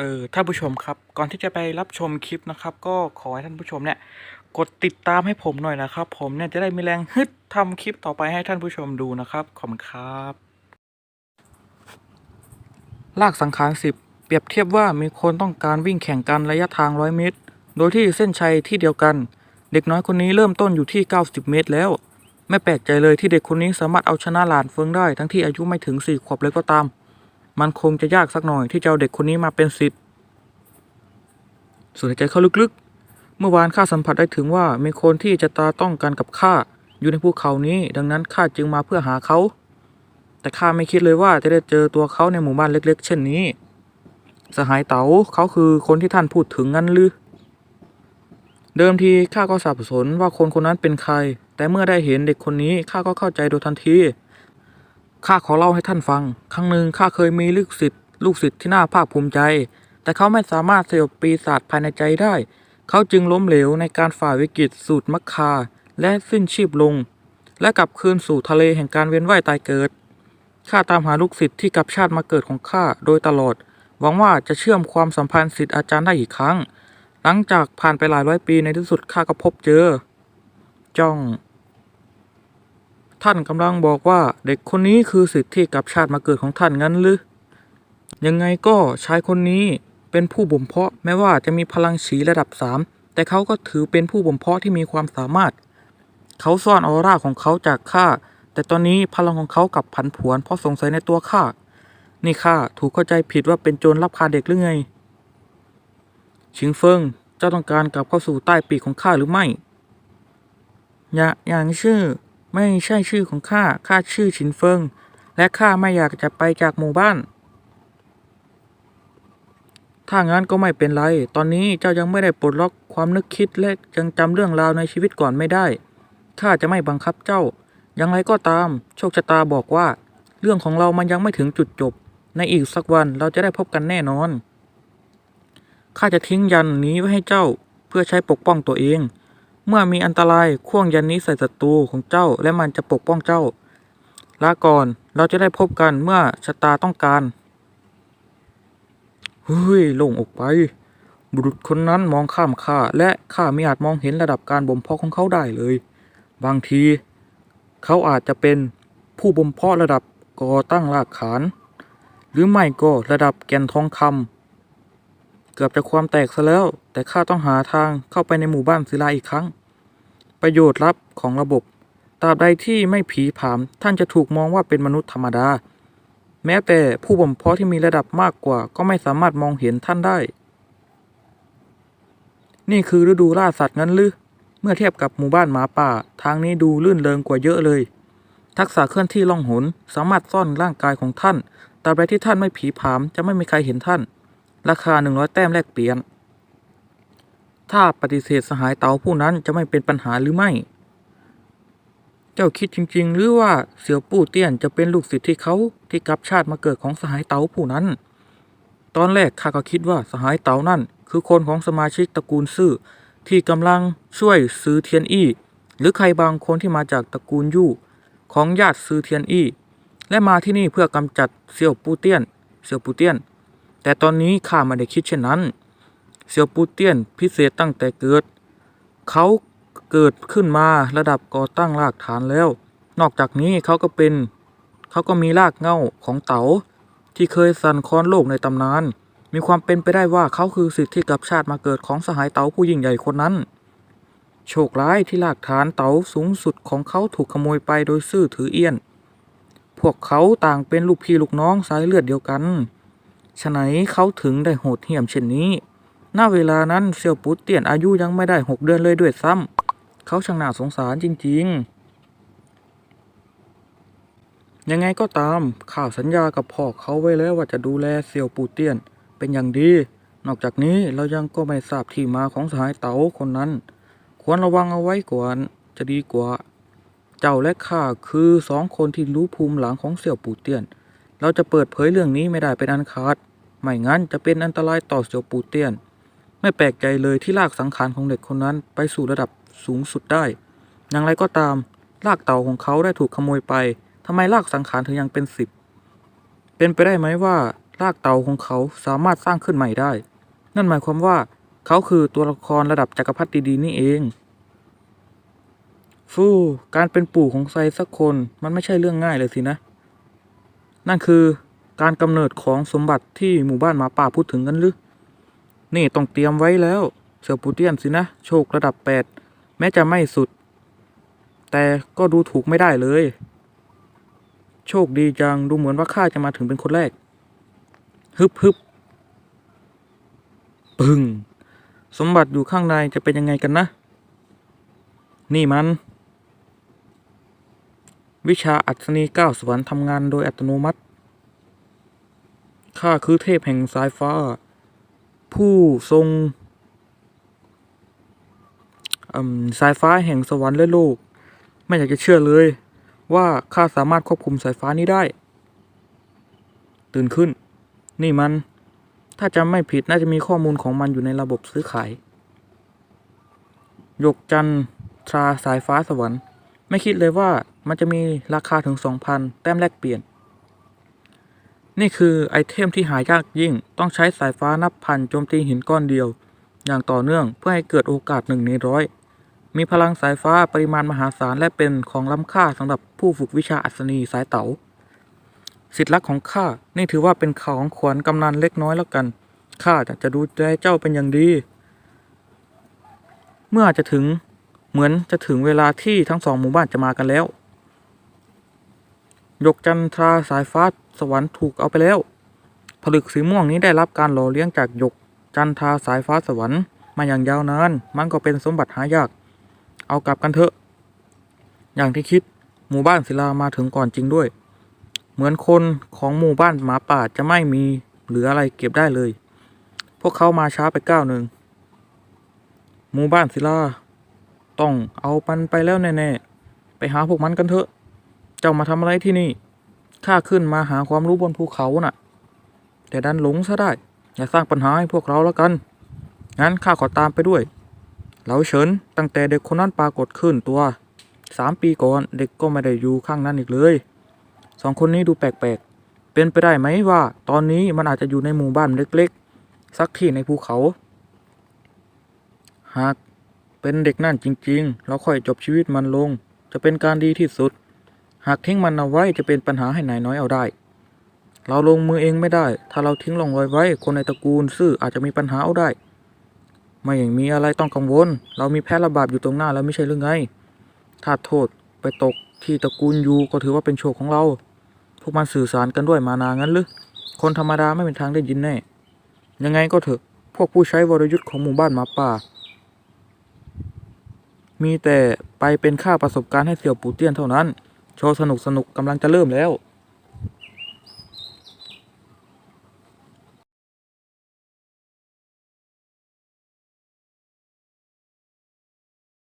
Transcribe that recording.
เออท่านผู้ชมครับ ก่อนที่จะไปรับชมคลิปนะครับ ก็ขอให้ท่านผู้ชมเนี่ยกดติดตามให้ผมหน่อยนะครับ ผมเนี่ยจะได้มีแรงฮึดทำคลิปต่อไปให้ท่านผู้ชมดูนะครับขอบคุณครับลากสังขารสิบเปรียบเทียบว่ามีคนต้องการวิ่งแข่งกันระยะทางร้อยเมตร โดยที่เส้นชัยที่เดียวกัน เด็กน้อยคนนี้เริ่มต้นอยู่ที่ 90 เมตรแล้ว ไม่แปลกใจเลยที่เด็กคนนี้สามารถเอาชนะหลานเฟิงได้ทั้งที่อายุไม่ถึงสี่ขวบเลยก็ตาม มันคงจะยากสักหน่อยที่จะเอาเด็กคนนี้มาเป็นสิทธิ์สูดใจเข้าลึกๆ เมื่อวานข้าสัมผัสได้ถึงว่ามีคนที่จะตาต้องกันกับข้าอยู่ในภูเขานี้ ดังนั้นข้าจึงมาเพื่อหาเขา แต่ข้าไม่คิดเลยว่าจะได้เจอตัวเขาในหมู่บ้านเล็ก ๆ เช่นนี้ สหายเต๋าเขาคือคนที่ท่านพูดถึงงั้นหรือ เดิมทีข้าก็สับสนว่าคนคนนั้นเป็นใคร แต่เมื่อได้เห็นเด็กคนนี้ข้าก็เข้าใจโดยทันที ข้าขอเล่าให้ท่านฟัง ครั้งหนึ่งข้าเคยมีลูกศิษย์ลูกศิษย์ที่น่าภาคภูมิใจ แต่เขาไม่สามารถสยบปีศาจภายในใจได้ เขาจึงล้มเหลวในการฝ่าวิกฤตสูตรมัคคา และสิ้นชีพลง และกลับคืนสู่ทะเลแห่งการเวียนว่ายตายเกิด ข้าตามหาลูกศิษย์ที่กลับชาติมาเกิดของข้าโดยตลอด หวังว่าจะเชื่อมความสัมพันธ์ศิษย์อาจารย์ได้อีกครั้ง หลังจากผ่านไปหลายร้อยปีในที่สุดข้าก็พบเจอ จ้อง ท่านกำลังบอกว่าเด็กคนนี้คือสิทธิ์ที่กับชาติมาเกิดของท่านงั้นหรือ ยังไงก็ชายคนนี้เป็นผู้บ่มเพาะแม้ว่าจะมีพลังฉีระดับสามแต่เขาก็ถือเป็นผู้บ่มเพาะที่มีความสามารถ เขาซ่อนออร่าของเขาจากข้าแต่ตอนนี้พลังของเขากลับผันผวนเพราะสงสัยในตัวข้านี่ข้าถูกเข้าใจผิดว่าเป็นโจรลักพาเด็กหรือไง ชิงเฟิงเจ้าต้องการกลับเข้าสู่ใต้ปีกของข้าหรือไม่ อย่าอย่างชื่อ ไม่ใช่ชื่อของข้า ข้าชื่อชินเฟิง และข้าไม่อยากจะไปจากหมู่บ้าน ถ้างั้นก็ไม่เป็นไร ตอนนี้เจ้ายังไม่ได้ปลดล็อกความนึกคิดและยังจำเรื่องราวในชีวิตก่อนไม่ได้ ข้าจะไม่บังคับเจ้า อย่างไรก็ตาม โชคชะตาบอกว่า เรื่องของเรามันยังไม่ถึงจุดจบ ในอีกสักวันเราจะได้พบกันแน่นอน ข้าจะทิ้งยันนี้ไว้ให้เจ้าเพื่อใช้ปกป้องตัวเอง เมื่อมีอันตรายข่วงยันนี้ใส่ศัตรูของเจ้าและมันจะปกป้องเจ้าลาก่อนเราจะได้พบกันเมื่อชะตาต้องการเฮ้ยลงออกไป บุรุษคนนั้นมองข้ามข้าและข้าไม่อาจมองเห็นระดับการบ่มเพาะของเขาได้เลย บางที เขาอาจจะเป็นผู้บ่มเพาะระดับก่อตั้งรากฐาน หรือไม่ก็ระดับแก่นทองคำเกือบจะความแตกซะแล้ว แต่ข้าต้องหาทางเข้าไปในหมู่บ้านศิลาอีกครั้ง ประโยชน์ลับของระบบ ตราบใดที่ไม่ผีผาม ท่านจะถูกมองว่าเป็นมนุษย์ธรรมดา แม้แต่ผู้บ่มเพาะที่มีระดับมากกว่า ก็ไม่สามารถมองเห็นท่านได้ นี่คือฤดูล่าสัตว์งั้นหรือเมื่อเทียบกับหมู่บ้านหมาป่า ทางนี้ดูลื่นเริงกว่าเยอะเลย ทักษะเคลื่อนที่ล่องหนสามารถซ่อนร่างกายของท่านตราบใดที่ท่านไม่ผีผามจะไม่มีใครเห็นท่าน ราคาหนึ่งร้อยแต้มแลกเปลี่ยน ถ้าปฏิเสธสหายเต๋าผู้นั้นจะไม่เป็นปัญหาหรือไม่ เจ้าคิดจริง ๆ หรือว่าเสี่ยวปู่เตี้ยนจะเป็นลูกศิษย์ที่เขาที่กลับชาติมาเกิดของสหายเต๋าผู้นั้น ตอนแรกข้าก็คิดว่าสหายเต๋านั่น คือคนของสมาชิกตระกูลซื่อที่กำลังช่วยซื้อเทียนอี้ หรือใครบางคนที่มาจากตระกูลยู่ของญาติซื้อเทียนอี้ และมาที่นี่เพื่อกำจัดเสี่ยวปูเตี้ยน เสี่ยวปูเตี้ยน แต่ตอนนี้ข้าไม่ได้คิดเช่นนั้น เสี่ยวปูเตี้ยนพิเศษตั้งแต่เกิด เขาเกิดขึ้นมาระดับก่อตั้งรากฐานแล้ว นอกจากนี้เขาก็เป็น เขาก็มีรากเง้าของเต๋าที่เคยสั่นคลอนโลกในตำนาน มีความเป็นไปได้ว่าเขาคือสิทธิ์ที่กลับชาติมาเกิดของสหายเต๋าผู้ยิ่งใหญ่คนนั้น โชคร้ายที่รากฐานเต๋าสูงสุดของเขาถูกขโมยไปโดยซื่อถือเอี้ยน พวกเขาต่างเป็นลูกพี่ลูกน้องสายเลือดเดียวกันฉะไหนเขาถึงได้โหดเหี้ยมเช่นนี้ ณเวลานั้นเสี่ยวปูเตียนอายุยังไม่ได้หกเดือนเลยด้วยซ้ำเขาช่างน่าสงสารจริง ๆ ยังไงก็ตามข้าสัญญากับพ่อเขาไว้แล้วว่าจะดูแลเสี่ยวปูเตียนเป็นอย่างดี นอกจากนี้เรายังก็ไม่ทราบที่มาของสหายเต๋าคนนั้น ควรระวังเอาไว้ก่อนจะดีกว่า เจ้าและข้าคือสองคนที่รู้ภูมิหลังของเสี่ยวปูเตียน เราจะเปิดเผยเรื่องนี้ไม่ได้เป็นอันขาด ไม่งั้นจะเป็นอันตรายต่อเสี่ยวปูเตียน ไม่แปลกใจเลยที่ลากสังขารของเด็กคนนั้นไปสู่ระดับสูงสุดได้ อย่างไรก็ตามลากเต่าของเขาได้ถูกขโมยไปทำไมลากสังขารถึงยังเป็นสิบ เป็นไปได้ไหมว่ารากเต่าของเขาสามารถสร้างขึ้นใหม่ได้ นั่นหมายความว่า เขาคือตัวละครระดับจักรพรรดิดีนี่เอง ฟู่การเป็นปู่ของใครสักคนมันไม่ใช่เรื่องง่ายเลยสินะ นั่นคือการกำเนิดของสมบัติที่หมู่บ้านหมาป่าพูดถึงกันหรือ นี่ต้องเตรียมไว้แล้วเสือปูเตียนสินะ โชคระดับแปดแม้จะไม่สุด แต่ก็ดูถูกไม่ได้เลย โชคดีจัง ดูเหมือนว่าข้าจะมาถึงเป็นคนแรก ฮึบฮึบปึ้งสมบัติอยู่ข้างในจะเป็นยังไงกันนะ นี่มัน วิชาอัศนีก้าวสวรรค์ทำงานโดยอัตโนมัติ ข้าคือเทพแห่งสายฟ้า ผู้ทรงสายฟ้าแห่งสวรรค์และโลก ไม่อยากจะเชื่อเลย ว่าข้าสามารถควบคุมสายฟ้านี้ได้ ตื่นขึ้น นี่มัน ถ้าจำไม่ผิดน่าจะมีข้อมูลของมันอยู่ในระบบซื้อขายหยกจันทราสายฟ้าสวรรค์ ไม่คิดเลยว่ามันจะมีราคาถึง 2,000 แต้มแลกเปลี่ยน นี่คือไอเทมที่หายากยิ่ง ต้องใช้สายฟ้านับพันโจมตีหินก้อนเดียว อย่างต่อเนื่องเพื่อให้เกิดโอกาสหนึ่งในร้อย มีพลังสายฟ้าปริมาณมหาศาลและเป็นของล้ำค่าสำหรับผู้ฝึกวิชาอัศนีสายเต๋าสิทธิลักของข้า นี่ถือว่าเป็นของขวัญกำนันเล็กน้อยแล้วกัน ข้าจะดูแลเจ้าเป็นอย่างดี เมื่อจะถึง เหมือนจะถึงเวลาที่ทั้งสองหมู่บ้านจะมากันแล้ว ยกจันทราสายฟ้า สวรรค์ถูกเอาไปแล้ว ผลึกสีม่วงนี้ได้รับการหล่อเลี้ยงจากหยก จันทาสายฟ้าสวรรค์มาอย่างยาวนาน มันก็เป็นสมบัติหายาก เอากลับกันเถอะ อย่างที่คิด หมู่บ้านศิลามาถึงก่อนจริงด้วย เหมือนคนของหมู่บ้านหมาป่าจะไม่มีเหลืออะไรเก็บได้เลย พวกเขามาช้าไปก้าวหนึ่ง หมู่บ้านศิลา ต้องเอามันไปแล้วแน่ๆ ไปหาพวกมันกันเถอะ เจ้ามาทำอะไรที่นี่ ข้าขึ้นมาหาความรู้บนภูเขาน่ะ แต่ดันหลงซะได้ อย่าสร้างปัญหาให้พวกเราแล้วกัน งั้นข้าขอตามไปด้วย เหลาเฉินตั้งแต่เด็กคนนั้นปรากฏขึ้นตัวสามปีก่อนเด็กก็ไม่ได้อยู่ข้างนั้นอีกเลยสองคนนี้ดูแปลกๆ เป็นไปได้ไหมว่า ตอนนี้มันอาจจะอยู่ในหมู่บ้านเล็กๆ สักที่ในภูเขา หากเป็นเด็กนั่นจริงๆเราค่อยจบชีวิตมันลง จะเป็นการดีที่สุด หากทิ้งมันเอาไว้จะเป็นปัญหาให้นายน้อยเอาได้ เราลงมือเองไม่ได้ ถ้าเราทิ้งลงรอยไว้ คนในตระกูลซื่ออาจจะมีปัญหาเอาได้ ไม่อย่างมีอะไรต้องกังวล เรามีแพ้ระบาดอยู่ตรงหน้าแล้วไม่ใช่หรือไง ถ้าโทษไปตกที่ตระกูลยูก็ถือว่าเป็นโชคของเรา พวกมันสื่อสารกันด้วยมานางั้นหรือ คนธรรมดาไม่เป็นทางได้ยินแน่ ยังไงก็เถอะ พวกผู้ใช้วรยุทธ์ของหมู่บ้านหมาป่า มีแต่ไปเป็นค่าประสบการณ์ให้เสี่ยวปูเตี้ยนเท่านั้น โชว์สนุกสนุกกำลังจะเริ่มแล้ว